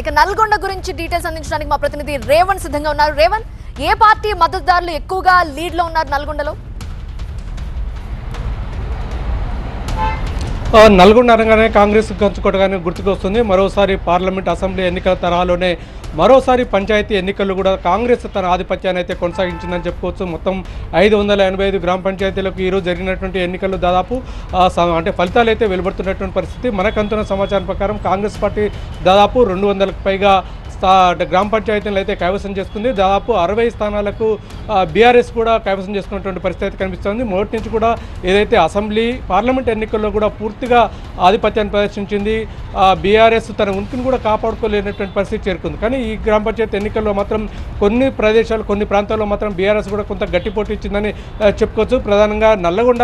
ఇక నల్గొండ గురించి డీటెయిల్స్ అందించడానికి మా ప్రతినిధి రేవణ్ సిద్ధంగా ఉన్నారు. రేవణ్ ఏ పార్టీ మద్దతుదారులు ఎక్కువగా లీడ్లో ఉన్నారు నల్గొండలో? నల్గొండ అనగానే కాంగ్రెస్ గంచుకోవడగానే గుర్తుకొస్తుంది. మరోసారి పార్లమెంట్ అసెంబ్లీ ఎన్నికల తరహాలోనే మరోసారి పంచాయతీ ఎన్నికలు కూడా కాంగ్రెస్ తన ఆధిపత్యాన్ని అయితే కొనసాగించిందని చెప్పుకోవచ్చు. మొత్తం ఐదు వందల ఎనభై ఐదు గ్రామ పంచాయతీలకు ఈరోజు జరిగినటువంటి ఎన్నికలు దాదాపు స- అంటే ఫలితాలు అయితే వెలువడుతున్నటువంటి పరిస్థితి. మనకంతున్న సమాచారం ప్రకారం కాంగ్రెస్ పార్టీ దాదాపు రెండు వందలకు పైగా గ్రామ పంచాయతీలు అయితే కైవసం చేసుకుంది. దాదాపు అరవై స్థానాలకు బీఆర్ఎస్ కూడా కైవసం చేసుకున్నటువంటి పరిస్థితి అయితే కనిపిస్తుంది. మొదటి నుంచి కూడా ఏదైతే అసెంబ్లీ పార్లమెంట్ ఎన్నికల్లో కూడా పూర్తిగా ఆధిపత్యాన్ని ప్రదర్శించింది బీఆర్ఎస్ తన ఉనికిని కూడా కాపాడుకోలేనటువంటి పరిస్థితి చేరుకుంది. కానీ ఈ గ్రామ పంచాయతీ ఎన్నికల్లో మాత్రం కొన్ని ప్రదేశాలు కొన్ని ప్రాంతాల్లో మాత్రం బీఆర్ఎస్ కూడా కొంత గట్టి పోటీ ఇచ్చిందని చెప్పుకోవచ్చు. ప్రధానంగా నల్లగొండ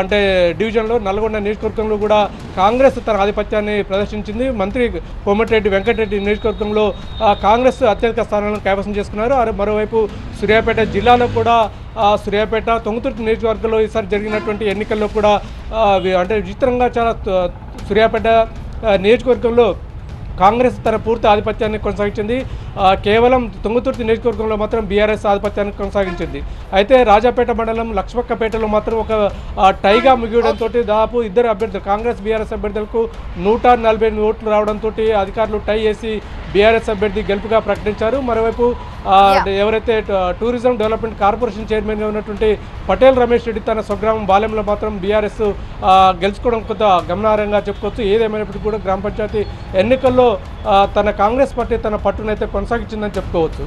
అంటే డివిజన్లో నల్గొండ నియోజకవర్గంలో కూడా కాంగ్రెస్ తన ఆధిపత్యాన్ని ప్రదర్శించింది. మంత్రి కోమటిరెడ్డి వెంకటరెడ్డి నియోజకవర్గంలో కాంగ్రెస్ అత్యధిక స్థానాలను కైవసం చేసుకున్నారు. మరోవైపు సూర్యాపేట జిల్లాలో కూడా సూర్యాపేట తొంగుతుర్తి నియోజకవర్గంలో ఈసారి జరిగినటువంటి ఎన్నికల్లో కూడా అంటే విచిత్రంగా చాలా సూర్యాపేట నియోజకవర్గంలో కాంగ్రెస్ తన పూర్తి ఆధిపత్యాన్ని కొనసాగించింది. కేవలం తుంగతుర్తి నియోజకవర్గంలో మాత్రం బీఆర్ఎస్ ఆధిపత్యాన్ని కొనసాగించింది. అయితే రాజాపేట మండలం లక్ష్మక్కపేటలో మాత్రం ఒక టైగా ముగియడంతో దాదాపు ఇద్దరు అభ్యర్థులు కాంగ్రెస్ బీఆర్ఎస్ అభ్యర్థులకు నూట నలభై ఓట్లు రావడంతో అధికారులు టై వేసి బీఆర్ఎస్ అభ్యర్థి గెలుపుగా ప్రకటించారు. మరోవైపు. ఎవరైతే టూరిజం డెవలప్మెంట్ కార్పొరేషన్ చైర్మన్గా ఉన్నటువంటి పటేల్ రమేష్ రెడ్డి తన స్వగ్రామం బాలెంలో మాత్రం బీఆర్ఎస్ గెలుచుకోవడం కొంత గమనార్హంగా చెప్పుకోవచ్చు. ఏదేమైనప్పటికీ కూడా గ్రామ పంచాయతీ ఎన్నికల్లో తన కాంగ్రెస్ పార్టీ తన పట్టునైతే కొనసాగించిందని చెప్పుకోవచ్చు.